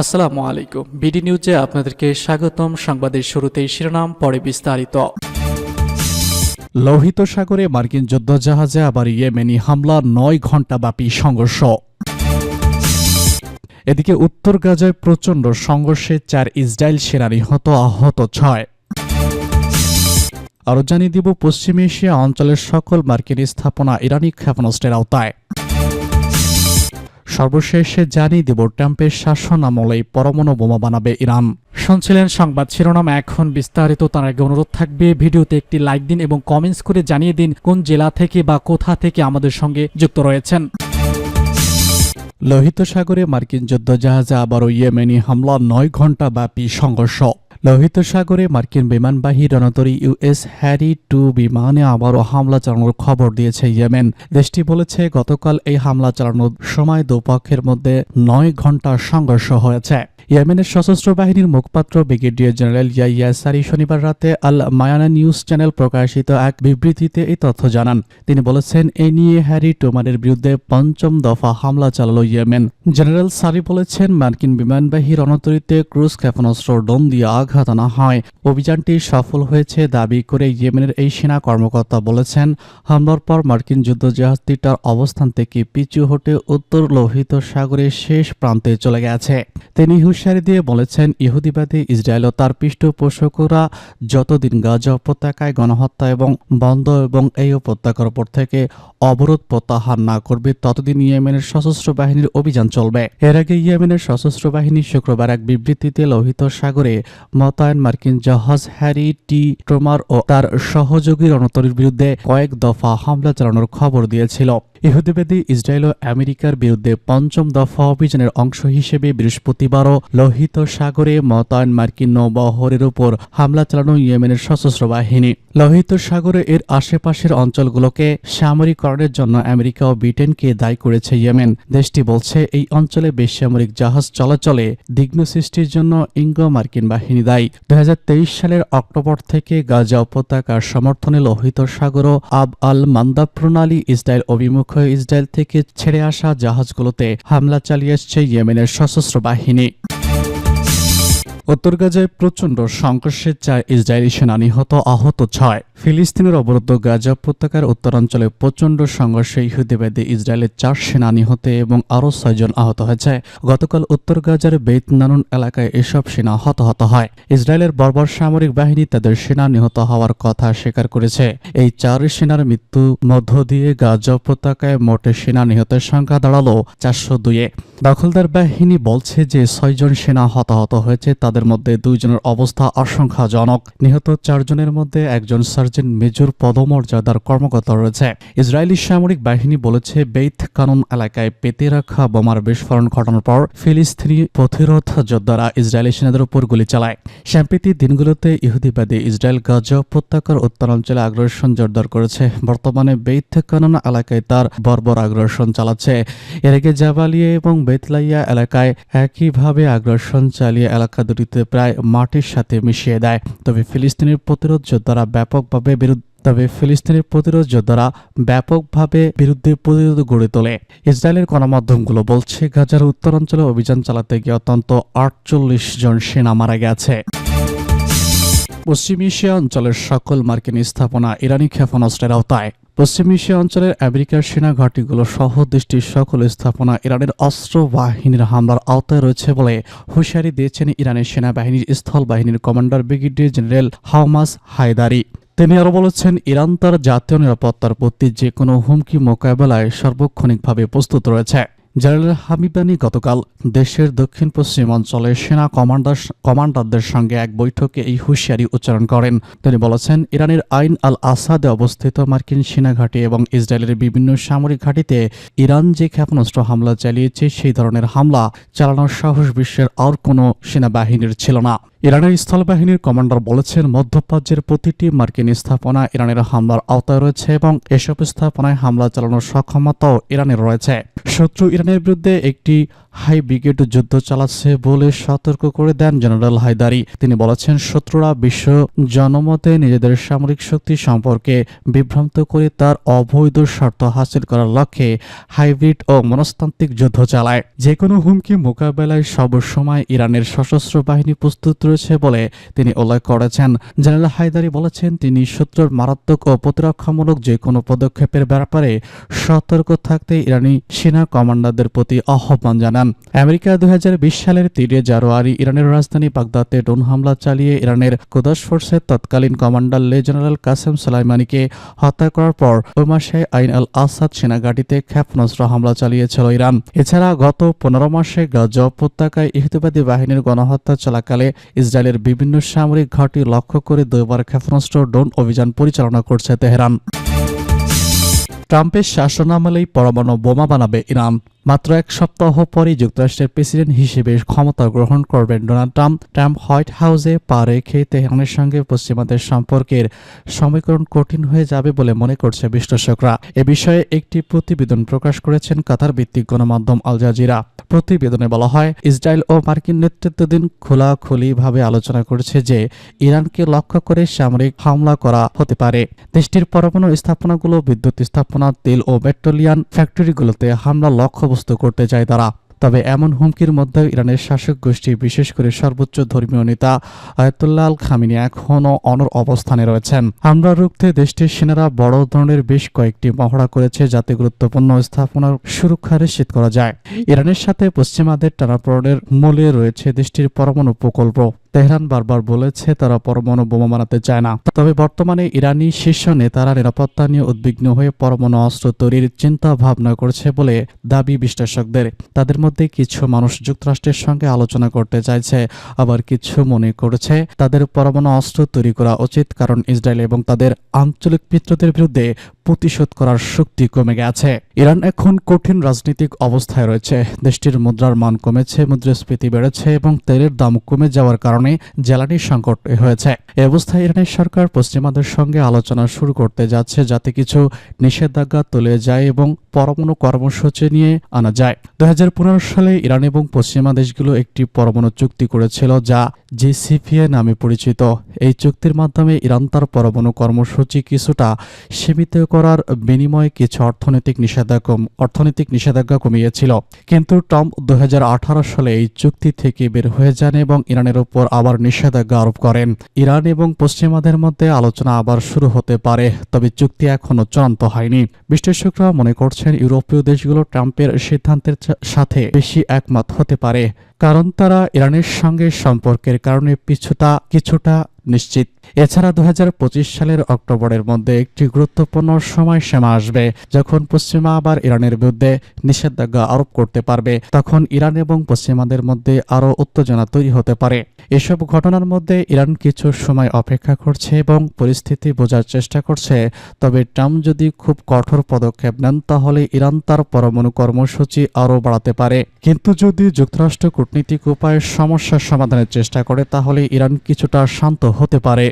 আসসালামু আলাইকুম। বিডি নিউজে আপনাদেরকে স্বাগতম। সংবাদের শুরুতেই শিরোনাম, পরে বিস্তারিত। লোহিত সাগরে মার্কিন যুদ্ধজাহাজে আবার ইয়েমেনি হামলা নয় ঘণ্টাব্যাপী সংঘর্ষ। এদিকে উত্তর গাজায় প্রচণ্ড সংঘর্ষে চার ইসরায়েল সেনা নিহত আহত ছয়। আরও জানিয়ে দিব, পশ্চিম এশিয়া অঞ্চলের সকল মার্কিন স্থাপনা ইরানি ক্ষেপণাস্ত্রের আওতায়। সর্বশেষে জানিয়ে দেব, ট্রাম্পের শাসন আমলেই পরমাণু বোমা বানাবে ইরান। শুনছিলেন সংবাদ শিরোনাম, এখন বিস্তারিত, তার আগে অনুরোধ থাকবে, ভিডিওতে একটি লাইক দিন এবং কমেন্টস করে জানিয়ে দিন কোন জেলা থেকে বা কোথা থেকে আমাদের সঙ্গে যুক্ত রয়েছেন। লোহিত সাগরে মার্কিন যুদ্ধজাহাজে আবারও ইয়েমেনি হামলা, নয় ঘণ্টা ব্যাপী সংঘর্ষ। লোহিত সাগরে মার্কিন বিমানবাহী রণতরী ইউএস হ্যারি টু বিমানে আবারও হামলা চালানোর খবর দিয়েছে ইয়েমেন। দেশটি বলেছে, গতকাল এই হামলা চালানোর সময় দুপক্ষের মধ্যে নয় ঘণ্টা সংঘর্ষ হয়েছে। ইয়েমেনের সশস্ত্র বাহিনীর মুখপাত্র ব্রিগেডিয়ার জেনারেল ইয়াইয়া সারি শনিবার রাতে আল মায়ানা নিউজ চ্যানেল প্রকাশিত এক বিবৃতিতে এই তথ্য জানান। তিনি বলেছেন, এ নিয়ে হ্যারি টোমারের বিরুদ্ধে পঞ্চম দফা হামলা চালালো ইয়েমেন। জেনারেল সারি বলেছেন, মার্কিন বিমানবাহী রণতরীতে ক্রুজ ক্ষেপণাস্ত্র ডোম দিয়ে আঘাত আনা হয়। অভিযানটি সফল হয়েছে দাবি করে ইয়েমেনের এই সেনা কর্মকর্তা বলেছেন, হামলার পর মার্কিন যুদ্ধজাহাজটি তার অবস্থান থেকে পিছু হটে উত্তর লোহিত সাগরের শেষ প্রান্তে চলে গেছে। তিনি হুঁশিয়ারি দিয়ে বলেছেন, ইহুদিবাদী ইসরায়েল ও তার পৃষ্ঠপোষকরা যতদিন গাজা উপত্যকায় গণহত্যা এবং বন্ধ এবং এই উপত্যকার উপর থেকে অবরোধ প্রত্যাহার না করবে, ততদিন ইয়েমেনের সশস্ত্র বাহিনীর অভিযান চলবে। এর আগে ইয়েমেনের সশস্ত্র বাহিনী শুক্রবার এক বিবৃতিতে লোহিত সাগরে মোতায়েন মার্কিন জাহাজ হ্যারি টি. ট্রোমার ও তার সহযোগী রণতরীর বিরুদ্ধে কয়েক দফা হামলা চালানোর খবর দিয়েছিল। ইহুদিবাদী ইসরায়েল ও আমেরিকার বিরুদ্ধে পঞ্চম দফা অভিযানের অংশ হিসেবে বৃহস্পতিবারও লোহিত সাগরে মোতায়েন মার্কিন নৌবহরের উপর হামলা চালানো ইয়েমেনের সশস্ত্র বাহিনী। লোহিত সাগরে এর আশেপাশের অঞ্চলগুলোকে সামরিকরণের জন্য আমেরিকা ও ব্রিটেনকে দায়ী করেছে ইয়েমেন। দেশটি বলছে, এই অঞ্চলে বেসামরিক জাহাজ চলাচলে বিঘ্ন সৃষ্টির জন্য ইঙ্গো মার্কিন বাহিনী দায়ী। দু হাজার তেইশ সালের অক্টোবর থেকে গাজা উপত্যকার সমর্থনে লোহিত সাগর ও আব আল মান্দা প্রণালী ইসরায়েল অভিমুখ হয়ে ইসরায়েল থেকে ছেড়ে আসা জাহাজগুলোতে হামলা চালিয়ে এসছে ইয়েমেনের সশস্ত্র বাহিনী। উত্তর গাজায় প্রচণ্ড সংঘর্ষে চায় ইসরায়েলি সেনা নিহত, আহত ছয়। ফিলিস্তিনের অবরুদ্ধ গাজা উপত্যকার উত্তরাঞ্চলে প্রচণ্ড সংঘর্ষে ইহুদিবাদী ইসরায়েলের চার সেনা নিহত এবং আরও ছয়জন আহত হয়েছে। গতকাল উত্তর গাজার বেত নানুন এলাকায় এসব সেনা হতাহত হয়। ইসরায়েলের বর্বর সামরিক বাহিনী তাদের সেনা নিহত হওয়ার কথা স্বীকার করেছে। এই চার সেনার মৃত্যু মধ্য দিয়ে গাজা উপত্যকায় মোটে সেনা নিহতের সংখ্যা দাঁড়াল চারশো দুইয়ে। দখলদার বাহিনী বলছে যে ছয়জন সেনা হতাহত হয়েছে, তাদের মধ্যে দুইজনের অবস্থা আশঙ্কাজনক। নিহত চারজনের মধ্যে একজন সার্জেন্ট মেজর পদমর্যাদার কর্মকর্তা রয়েছে। ইসরায়েলি সামরিক বাহিনী বলেছে বেইথ কানুন এলাকায় পেতে রাখা বোমার বিস্ফোরণ ঘটানোর পর ফিলিস্তিনি প্রতিরোধ যোদ্ধারা ইসরায়েলি সেনাদের উপর গুলি চালায়। সাম্প্রতিক দিনগুলোতে ইহুদিবাদী ইসরায়েল গাজা উপত্যকার উত্তরাঞ্চলে আগ্রাসন জোরদার করেছে। বর্তমানে বেইথ কানুন এলাকায় তার বর্বর আগ্রাসন চালাচ্ছে। এর আগে জাবালিয়া এবং বেতলাইয়া এলাকায় একইভাবে আগ্রাসন চালিয়ে এলাকা দুটিতে প্রায় মাটির সাথে মিশিয়ে দেয়। তবে ফিলিস্তিনের প্রতিরোধ যোদ্ধারা ব্যাপকভাবে বিরুদ্ধে, তবে ফিলিস্তিনের প্রতিরোধ যোদ্ধারা ব্যাপকভাবে বিরুদ্ধে প্রতিরোধ গড়ে তোলে। ইসরায়েলের গণমাধ্যমগুলো বলছে, গাজার উত্তরাঞ্চলে অভিযান চালাতে গিয়ে অত্যন্ত আটচল্লিশ জন সেনা মারা গেছে। পশ্চিম এশিয়া অঞ্চলের সকল মার্কিন স্থাপনা ইরানি ক্ষেপণাস্ত্রের আওতায়। পশ্চিম এশিয়া অঞ্চলের আমেরিকার সেনা ঘাঁটিগুলো সহ দেশটির সকল স্থাপনা ইরানের অস্ত্র বাহিনীর হামলার আওতায় রয়েছে বলে হুঁশিয়ারি দিয়েছেন ইরানের সেনাবাহিনীর স্থল বাহিনীর কমান্ডার ব্রিগেডিয়ার জেনারেল হাওমাস হায়দারি। তিনি আরও বলেছেন, ইরান তার জাতীয় নিরাপত্তার প্রতি যে কোনো হুমকি মোকাবেলায় সার্বক্ষণিকভাবে প্রস্তুত রয়েছে। জেনারেল হাবিবানি গতকাল দেশের দক্ষিণ পশ্চিম অঞ্চলে সেনা কমান্ডার কমান্ডারদের সঙ্গে এক বৈঠকে এই হুঁশিয়ারি উচ্চারণ করেন। তিনি বলেছেন, ইরানের আইন আল আসাদে অবস্থিত মার্কিন সেনা ঘাঁটি এবং ইসরায়েলের বিভিন্ন সামরিক ঘাঁটিতে ইরান যে ক্ষেপণাস্ত্র হামলা চালিয়েছে, সেই ধরনের হামলা চালানোর সাহস বিশ্বের আর কোনো সেনাবাহিনীর ছিল না। ইরানের স্থলবাহিনীর কমান্ডার বলেছেন, মধ্যপ্রাচ্যের প্রতিটি মার্কিন স্থাপনা ইরানের হামলার আওতায় রয়েছে এবং এসব স্থাপনায় হামলা চালানোর সক্ষমতাও ইরানের রয়েছে। শত্রু ইরানের বিরুদ্ধে একটি হাই ব্রিগেড যুদ্ধ চালাচ্ছে বলে সতর্ক করে দেন জেনারেল হায়দারি। তিনি বলেছেন, শত্রুরা বিশ্ব জনমতে নিজেদের সামরিক শক্তি সম্পর্কে বিভ্রান্ত করে তার অবৈধ স্বার্থ হাসিল করার লক্ষ্যে হাইব্রিড ও মনস্তান্ত্রিক যুদ্ধ চালায়। যে কোনো হুমকি মোকাবেলায় সবসময় ইরানের সশস্ত্র বাহিনী প্রস্তুত রয়েছে বলে তিনি উল্লেখ করেছেন। জেনারেল হায়দারি বলেছেন, তিনি শত্রুর মারাত্মক ও প্রতিরক্ষামূলক যে কোনো পদক্ষেপের ব্যাপারে সতর্ক থাকতে ইরানি সেনা কমান্ডারদের প্রতি আহ্বান জানান। আমেরিকা দুই সালের তিনে জানুয়ারি ইরানের রাজধানী বাগদাদে ড্রোন হামলা চালিয়ে ইরানের কুদস ফোর্সের তৎকালীন কমান্ডার লে জেনারেল কাসেম সোলাইমানিকে হত্যা করার পর ওই মাসে আইন আল আসাদ সেনাঘাটিতে ক্ষেপণাস্ত্র হামলা চালিয়েছিল ইরান। এছাড়া গত পনেরো মাসে গাজা উপত্যকায় ইহুদিবাদী বাহিনীর গণহত্যা চলাকালে ইসরায়েলের বিভিন্ন সামরিক ঘাঁটি লক্ষ্য করে দুইবার ক্ষেপণাস্ত্র ড্রোন অভিযান পরিচালনা করছে তেহরান। ট্রাম্পের শাসনামলেই পরমাণু বোমা বানাবে ইরান। মাত্র এক সপ্তাহ পরে যুক্তরাষ্ট্রের প্রেসিডেন্ট হিসেবে ক্ষমতা গ্রহণ করবেন ডোনাল্ড ট্রাম্প। ট্রাম্প হোয়াইট হাউসে পা রেখে তেহরানের সঙ্গে পশ্চিমাদের সম্পর্কের সমীকরণ কঠিন হয়ে যাবে বলে মনে করছে বিশ্লেষকরা। এ বিষয়ে একটি প্রতিবেদন প্রকাশ করেছেন কাতার ভিত্তিক গণমাধ্যম আল জাজিরা। প্রতিবেদনে বলা হয়, ইসরায়েল ও মার্কিন নেতৃত্বাধীন খোলাখুলিভাবে আলোচনা করেছে যে ইরানকে লক্ষ্য করে সামরিক হামলা করা হতে পারে। দেশটির পরমাণু স্থাপনাগুলো, বিদ্যুৎ স্থাপনা, তেল ও পেট্রোলিয়াম ফ্যাক্টরিগুলোতে হামলা লক্ষ্যবস্তু করতে চায় তারা। তবে এমন হুমকির মধ্যেও ইরানের শাসক গোষ্ঠী, বিশেষ করে সর্বোচ্চ ধর্মীয় নেতা আয়তুল্লাহ আল খামিনি এখনও অনর অবস্থানে রয়েছেন। হামলা রুখতে দেশটির সেনারা বড় ধরনের বেশ কয়েকটি মহড়া করেছে যাতে গুরুত্বপূর্ণ স্থাপনার সুরক্ষা নিশ্চিত করা যায়। ইরানের সাথে পশ্চিমাদের টানাপড়নের মূলে রয়েছে দেশটির পরমাণু প্রকল্প। তেহরান বারবার বলেছে তারা পরমাণু বোমা বানাতে চায় না। তবে বর্তমানে ইরানি শীর্ষ নেতারা নিরাপত্তা নিয়ে উদ্বিগ্ন হয়ে পরমাণু অস্ত্র তৈরির চিন্তা ভাবনা করছে বলে দাবি বিশ্লেষকদের। তাদের মধ্যে কিছু মানুষ যুক্তরাষ্ট্রের সঙ্গে আলোচনা করতে চাইছে, আবার কিছু মনে করছে তাদের পরমাণু অস্ত্র তৈরি করা উচিত কারণ ইসরায়েল এবং তাদের আঞ্চলিক মিত্রদের বিরুদ্ধে প্রতিশোধ করার শক্তি কমে গেছে। ইরান এখন কঠিন রাজনৈতিক অবস্থায় রয়েছে। দেশটির মুদ্রার মান কমেছে, মুদ্রাস্ফীতি বেড়েছে এবং তেলের দাম কমে যাওয়ার কারণে জ্বালানি সংকট হয়েছে। এ অবস্থায় ইরানের সরকার পশ্চিমাদের সঙ্গে আলোচনা শুরু করতে যাচ্ছে যাতে কিছু নিষেধাজ্ঞা তুলে যায় এবং পরমাণু কর্মসূচি নিয়ে আনা যায়। দু হাজার পনেরো সালে ইরান এবং পশ্চিমা দেশগুলো একটি পরমাণু চুক্তি করেছিল যা জিসিপিএ নামে পরিচিত। এই চুক্তির মাধ্যমে ইরান তার পরমাণু কর্মসূচি কিছুটা সীমিত করার বিনিময়ে কিছু অর্থনৈতিক নিষেধাজ্ঞা অর্থনৈতিক নিষেধাজ্ঞা কমিয়েছিল। কিন্তু ট্রাম্প দু হাজার আঠারো সালে এই চুক্তি থেকে বের হয়ে যান এবং ইরানের উপর আবার নিষেধাজ্ঞা আরোপ করেন। ইরান এবং পশ্চিমাদের মধ্যে আলোচনা আবার শুরু হতে পারে, তবে চুক্তি এখনও চূড়ান্ত হয়নি। বিশ্লেষকরা মনে করছেন, ইউরোপীয় দেশগুলো ট্রাম্পের সিদ্ধান্তের সাথে বেশি একমত হতে পারে। কারণ তারা ইরানের সঙ্গে সম্পর্কের কারণে পিছুটা কিছুটা নিশ্চিত। এছাড়া দু হাজার পঁচিশ সালের অক্টোবরের মধ্যে একটি গুরুত্বপূর্ণ সময়সীমা আসবে, যখন পশ্চিমা আবার ইরানের বিরুদ্ধে নিষেধাজ্ঞা আরোপ করতে পারবে। তখন ইরান এবং পশ্চিমাদের মধ্যে আরও উত্তেজনা তৈরি হতে পারে। এসব ঘটনার মধ্যে ইরান কিছু সময় অপেক্ষা করছে এবং পরিস্থিতি বোঝার চেষ্টা করছে। তবে ট্রাম্প যদি খুব কঠোর পদক্ষেপ নেন, তাহলে ইরান তার পরমাণু কর্মসূচি আরও বাড়াতে পারে। কিন্তু যদি যুক্তরাষ্ট্র কূটনীতিক উপায়ে সমস্যার সমাধানের চেষ্টা করে, তাহলে ইরান কিছুটা শান্ত হতে পারে।